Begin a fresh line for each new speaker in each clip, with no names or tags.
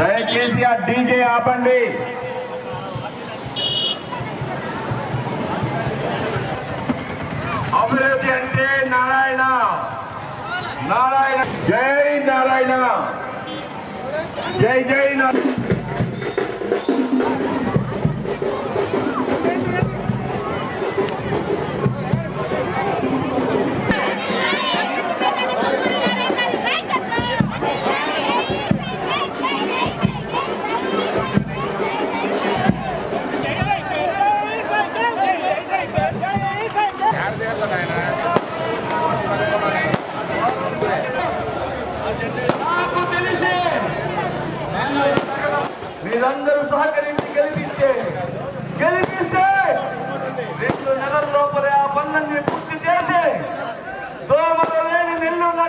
దయచేసి ఆ డీజే ఆపండి. అభివృద్ధి అంటే నారాయణ. నారాయణ. జై నారాయణ. జై జై నారాయణ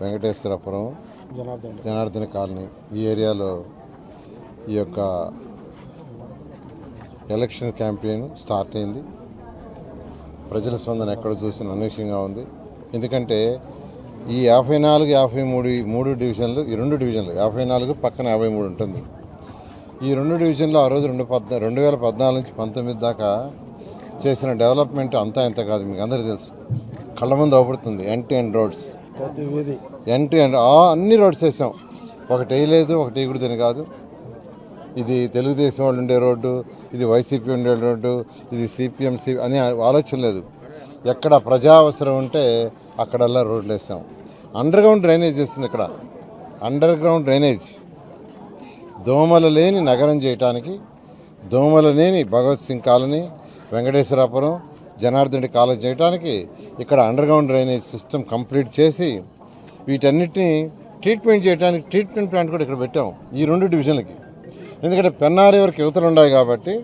వెంకటేశ్వరపురం జనార్దన. కాలనీ ఈ ఏరియాలో ఈ యొక్క ఎలక్షన్ క్యాంపెయిన్ స్టార్ట్ అయింది. ప్రజల స్పందన ఎక్కడ చూసిన అనూహ్యంగా ఉంది. ఎందుకంటే ఈ యాభై నాలుగు యాభై మూడు మూడు డివిజన్లు ఈ రెండు డివిజన్లు యాభై నాలుగు పక్కన యాభై మూడు ఉంటుంది. ఈ రెండు డివిజన్లు ఆ రోజు రెండు పద్నా రెండు వేల పద్నాలుగు నుంచి పంతొమ్మిది దాకా చేసిన డెవలప్మెంట్ అంతా ఇంత కాదు మీకు అందరికీ తెలుసు. కళ్ళ ముందు అవపడుతుంది. N to N roads N to N అన్ని రోడ్స్ వేసాం ఒకటి వేయలేదు ఒకటి వేయకూడదని కాదు. ఇది తెలుగుదేశం వాళ్ళు ఉండే రోడ్డు ఇది వైసీపీ ఉండే రోడ్డు ఇది సిపిఎంసి అనే ఆలోచన లేదు. ఎక్కడ ప్రజా అవసరం ఉంటే అక్కడల్లా రోడ్లు వేసాం అండర్ గ్రౌండ్ డ్రైనేజ్ చేస్తుంది ఇక్కడ. Underground drainage. దోమలు లేని నగరం చేయటానికి దోమలు లేని భగవత్ సింగ్ కాలనీ వెంకటేశ్వరాపురం జనార్దనుడి కాలేజ్ చేయడానికి ఇక్కడ అండర్గ్రౌండ్ డ్రైనేజ్ సిస్టమ్ కంప్లీట్ చేసి వీటన్నిటిని ట్రీట్మెంట్ చేయడానికి ట్రీట్మెంట్ ప్లాంట్ కూడా ఇక్కడ పెట్టాం ఈ రెండు డివిజన్లకి. ఎందుకంటే పెన్నారి వరకు యువతలు ఉన్నాయి కాబట్టి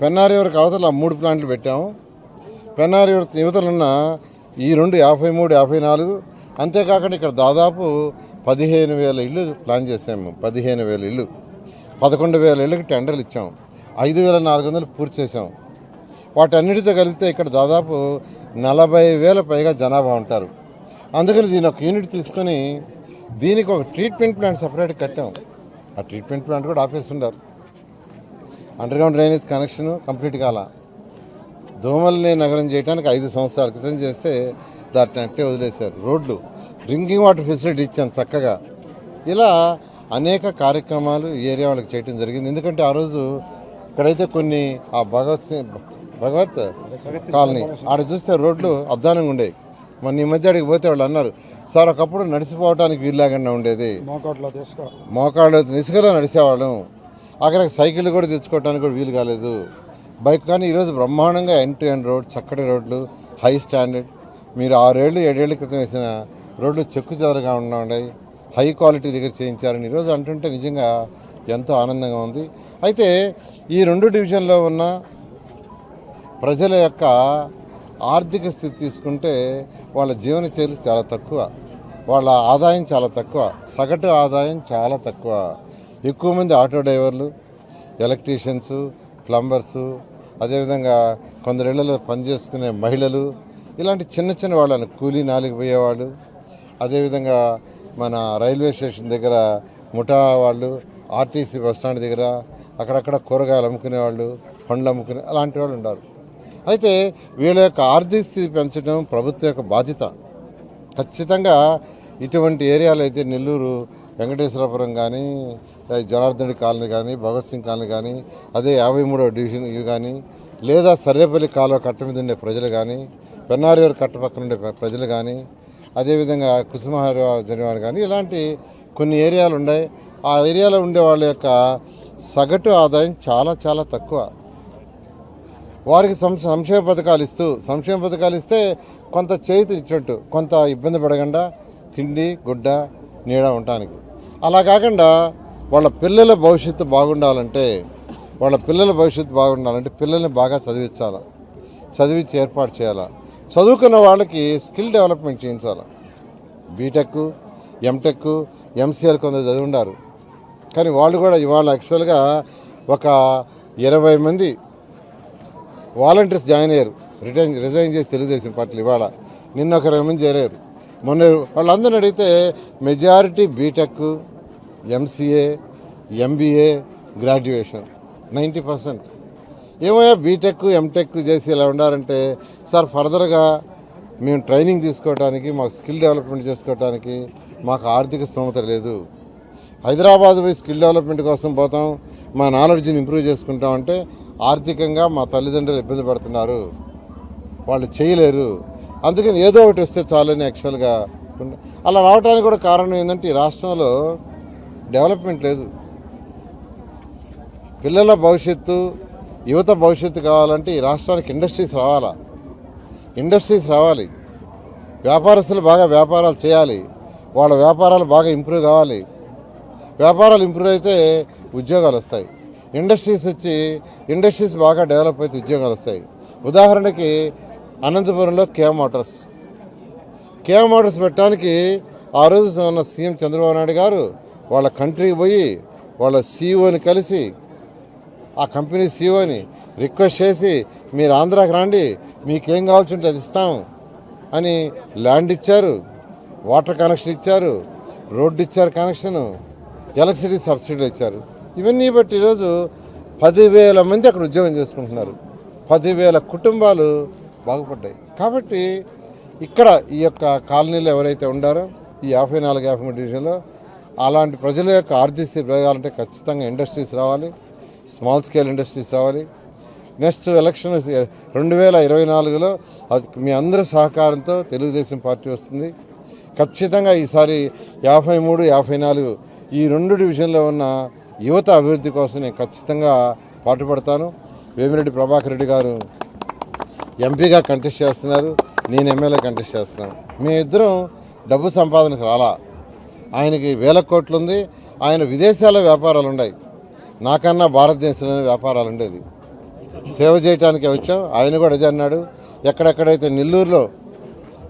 పెన్నారి వరకు అవతల మూడు ప్లాంట్లు పెట్టాము. పెన్నారి వరకు యువతలున్న ఈ రెండు యాభై మూడు యాభై నాలుగు అంతేకాకుండా ఇక్కడ దాదాపు పదిహేను వేల ఇళ్ళు ప్లాన్ చేసాము పదిహేను వేల ఇళ్ళు. పదకొండు వేల ఇళ్ళకి టెండర్లు ఇచ్చాము ఐదు వేల నాలుగు వందలు పూర్తి చేసాము. వాటన్నిటితో కలిపితే ఇక్కడ దాదాపు నలభై వేల పైగా జనాభా ఉంటారు. అందుకని దీని ఒక యూనిట్ తీసుకొని దీనికి ఒక ట్రీట్మెంట్ ప్లాంట్ సపరేట్ కట్టాం ఆ ట్రీట్మెంట్ ప్లాంట్ కూడా office underground drainage connection complete కాల. దోమల్ని నగరం చేయడానికి ఐదు సంవత్సరాల క్రితం చేస్తే దాటినట్టే అట్టే వదిలేశారు. రోడ్లు డ్రింకింగ్ వాటర్ ఫెసిలిటీ ఇచ్చాం చక్కగా. ఇలా అనేక కార్యక్రమాలు ఈ ఏరియా వాళ్ళకి చేయడం జరిగింది. ఎందుకంటే ఆ రోజు ఇక్కడైతే కొన్ని ఆ భగవత్ సింగ్ భగవత్ కాలనీ ఆడ చూస్తే రోడ్లు అద్దానంగా ఉండేవి. మొన్న ఈ మధ్య అడిగి పోతే వాళ్ళు అన్నారు సార్ ఒకప్పుడు నడిచిపోవడానికి వీల్లాగండా ఉండేది. మోకాళ్ళు ఇసుకలో నడిచేవాళ్ళం అక్కడికి సైకిల్ కూడా తెచ్చుకోవడానికి కూడా వీలు కాలేదు. బైక్ కానీ ఈరోజు బ్రహ్మాండంగా ఎన్ టు ఎన్ రోడ్ చక్కటి రోడ్లు హై స్టాండర్డ్. మీరు ఆరేళ్ళు ఏడేళ్ళ క్రితం వేసిన రోడ్లు చెక్కు చెదరగా ఉన్నాయి. హై క్వాలిటీ దగ్గర చేయించారని ఈరోజు అంటుంటే నిజంగా ఎంతో ఆనందంగా ఉంది. అయితే ఈ రెండు డివిజన్లో ఉన్న ప్రజల యొక్క ఆర్థిక స్థితి తీసుకుంటే వాళ్ళ జీవన చర్యలు చాలా తక్కువ. వాళ్ళ ఆదాయం చాలా తక్కువ. సగటు ఆదాయం చాలా తక్కువ. ఎక్కువ మంది ఆటో డ్రైవర్లు ఎలక్ట్రీషియన్స్ ప్లంబర్సు అదేవిధంగా కొందరేళ్ళలో పనిచేసుకునే మహిళలు ఇలాంటి చిన్న చిన్న వాళ్ళని కూలీ నాలుగు పోయేవాళ్ళు అదేవిధంగా మన రైల్వే స్టేషన్ దగ్గర ముఠా వాళ్ళు ఆర్టీసీ బస్ స్టాండ్ దగ్గర అక్కడక్కడ కూరగాయలు అమ్ముకునే వాళ్ళు పండ్లు అమ్ముకునే అలాంటి వాళ్ళు ఉన్నారు. అయితే వీళ్ళ యొక్క ఆర్థిక స్థితి పెంచడం ప్రభుత్వం యొక్క బాధ్యత. ఖచ్చితంగా ఇటువంటి ఏరియాలు అయితే నెల్లూరు వెంకటేశ్వరపురం కానీ జనార్దనుడి కాలనీ కానీ భగత్ సింగ్ కాలనీ కానీ అదే యాభై మూడో డివిజన్ ఇవి కానీ లేదా సర్రేపల్లి కాలువ కట్ట మీద ఉండే ప్రజలు కానీ పెన్నారివారి కట్ట పక్కన ఉండే ప్రజలు కానీ అదేవిధంగా కృష్ణమహారి జరివారు కానీ ఇలాంటి కొన్ని ఏరియాలు ఉన్నాయి. ఆ ఏరియాలో ఉండే వాళ్ళ యొక్క సగటు ఆదాయం చాలా చాలా తక్కువ. వారికి సం- సంక్షేమ పథకాలు ఇస్తూ సంక్షేమ పథకాలు ఇస్తే కొంత చేతి ఇచ్చినట్టు కొంత ఇబ్బంది పడకుండా తిండి గుడ్డ నీడ ఉండటానికి. అలా కాకుండా వాళ్ళ పిల్లల భవిష్యత్తు బాగుండాలంటే వాళ్ళ పిల్లల భవిష్యత్తు బాగుండాలంటే పిల్లల్ని బాగా చదివించాలి చదివించి ఏర్పాటు చేయాలా. చదువుకున్న వాళ్ళకి స్కిల్ డెవలప్మెంట్ చేయించాలి. బీటెక్ ఎంటెక్ ఎంసీఆర్ కొందరు చదివి ఉండారు. కానీ వాళ్ళు కూడా ఇవాళ యాక్చువల్గా ఒక ఇరవై మంది వాలంటీర్స్ జాయిన్ అయ్యారు. రిటైన్ రిజైన్ చేసి తెలుగుదేశం పార్టీలు ఇవాళ. నిన్న ఒక ఇరవై మంది చేరారు. మొన్న వాళ్ళందరిని అడిగితే majority BTech MCA MBA graduation ninety percent ఏమయ్యా బీటెక్ ఎంటెక్ చేసి ఇలా ఉండారంటే సార్ ఫర్దర్గా మేము ట్రైనింగ్ తీసుకోవడానికి మాకు స్కిల్ డెవలప్మెంట్ చేసుకోవడానికి మాకు ఆర్థిక స్తోమత లేదు. హైదరాబాద్ పోయి స్కిల్ డెవలప్మెంట్ కోసం పోతాం మా నాలెడ్జ్ని ఇంప్రూవ్ చేసుకుంటాం అంటే ఆర్థికంగా మా తల్లిదండ్రులు ఇబ్బంది పడుతున్నారు. వాళ్ళు చేయలేరు. అందుకని ఏదో ఒకటి వస్తే చాలని యాక్చువల్గా అలా రావడానికి కూడా కారణం ఏంటంటే ఈ రాష్ట్రంలో డెవలప్మెంట్ లేదు. పిల్లల భవిష్యత్తు యువత భవిష్యత్తు కావాలంటే ఈ రాష్ట్రానికి ఇండస్ట్రీస్ రావాలా? ఇండస్ట్రీస్ రావాలి. వ్యాపారస్తులు బాగా వ్యాపారాలు చేయాలి. వాళ్ళ వ్యాపారాలు బాగా ఇంప్రూవ్ కావాలి. వ్యాపారాలు ఇంప్రూవ్ అయితే ఉద్యోగాలు వస్తాయి. ఇండస్ట్రీస్ వచ్చి ఇండస్ట్రీస్ బాగా డెవలప్ అయితే ఉద్యోగాలు వస్తాయి. ఉదాహరణకి అనంతపురంలో కేఎం మోటార్స్. కేఎం మోటార్స్ పెట్టడానికి ఆ రోజు ఉన్న సీఎం చంద్రబాబు నాయుడు గారు వాళ్ళ కంట్రీకి పోయి వాళ్ళ సీఈఓని కలిసి ఆ కంపెనీ సీఓని రిక్వెస్ట్ చేసి మీరు ఆంధ్రాకి రండి మీకేం కావాల్సి ఉంటే అది ఇస్తాం అని ల్యాండ్ ఇచ్చారు వాటర్ కనెక్షన్ ఇచ్చారు రోడ్డు ఇచ్చారు కనెక్షన్ ఎలక్ట్రిసిటీ సబ్సిడీ ఇచ్చారు. ఇవన్నీ బట్టి ఈరోజు పదివేల మంది అక్కడ ఉద్యోగం చేసుకుంటున్నారు. పదివేల కుటుంబాలు బాగుపడ్డాయి. కాబట్టి ఇక్కడ ఈ యొక్క కాలనీలో ఎవరైతే ఉండారో ఈ యాభై నాలుగు యాభై మూడు డివిజన్లో అలాంటి ప్రజల యొక్క ఆర్థిక స్థితి పెరగాలంటే ఖచ్చితంగా ఇండస్ట్రీస్ రావాలి. స్మాల్ స్కేల్ ఇండస్ట్రీస్ రావాలి. నెక్స్ట్ ఎలక్షన్ రెండు వేల ఇరవై నాలుగులో మీ అందరి సహకారంతో తెలుగుదేశం పార్టీ వస్తుంది. ఖచ్చితంగా ఈసారి యాభై మూడు యాభై నాలుగు ఈ రెండు డివిజన్లో ఉన్న యువత అభివృద్ధి కోసం నేను ఖచ్చితంగా పాటుపడతాను. వేమిరెడ్డి ప్రభాకర్ రెడ్డి గారు ఎంపీగా కంటెస్ట్ చేస్తున్నారు. నేను ఎమ్మెల్యే కంటెస్ట్ చేస్తున్నాను. ఇద్దరం డబ్బు సంపాదనకు రాలా. ఆయనకి వేల కోట్లు ఉంది. ఆయన విదేశాల వ్యాపారాలు ఉన్నాయి. నాకన్నా భారతదేశంలోనే వ్యాపారాలు ఉండేది. సేవ చేయటానికే వచ్చాం. ఆయన కూడా అదే అన్నాడు. ఎక్కడెక్కడైతే నెల్లూరులో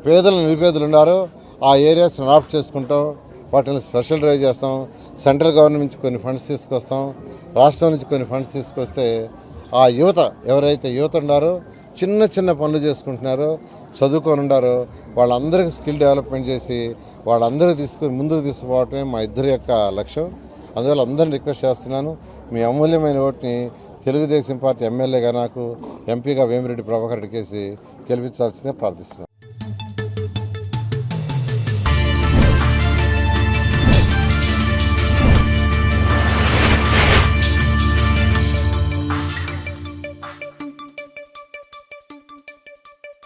పేదలు నిరుపేదలు ఉన్నారో ఆ ఏరియాస్ని ఆఫ్ చేసుకుంటాం. వాటిని స్పెషల్ డ్రైవ్ చేస్తాం. సెంట్రల్ గవర్నమెంట్ నుంచి కొన్ని ఫండ్స్ తీసుకొస్తాం. రాష్ట్రం నుంచి కొన్ని ఫండ్స్ తీసుకొస్తే ఆ యువత ఎవరైతే యువత ఉన్నారో చిన్న చిన్న పనులు చేసుకుంటున్నారో చదువుకొని ఉండారో వాళ్ళందరికీ స్కిల్ డెవలప్మెంట్ చేసి వాళ్ళందరూ తీసుకుని ముందుకు తీసుకుపోవటమే మా ఇద్దరి యొక్క లక్ష్యం. అందువల్ల అందరిని రిక్వెస్ట్ చేస్తున్నాను. మీ అమూల్యమైన ఓటుని తెలుగుదేశం పార్టీ ఎమ్మెల్యేగా నాకు ఎంపీగా వేమిరెడ్డి ప్రభాకర్ రెడ్డి కేసి గెలిపించాల్సిందే ప్రార్థిస్తున్నాను.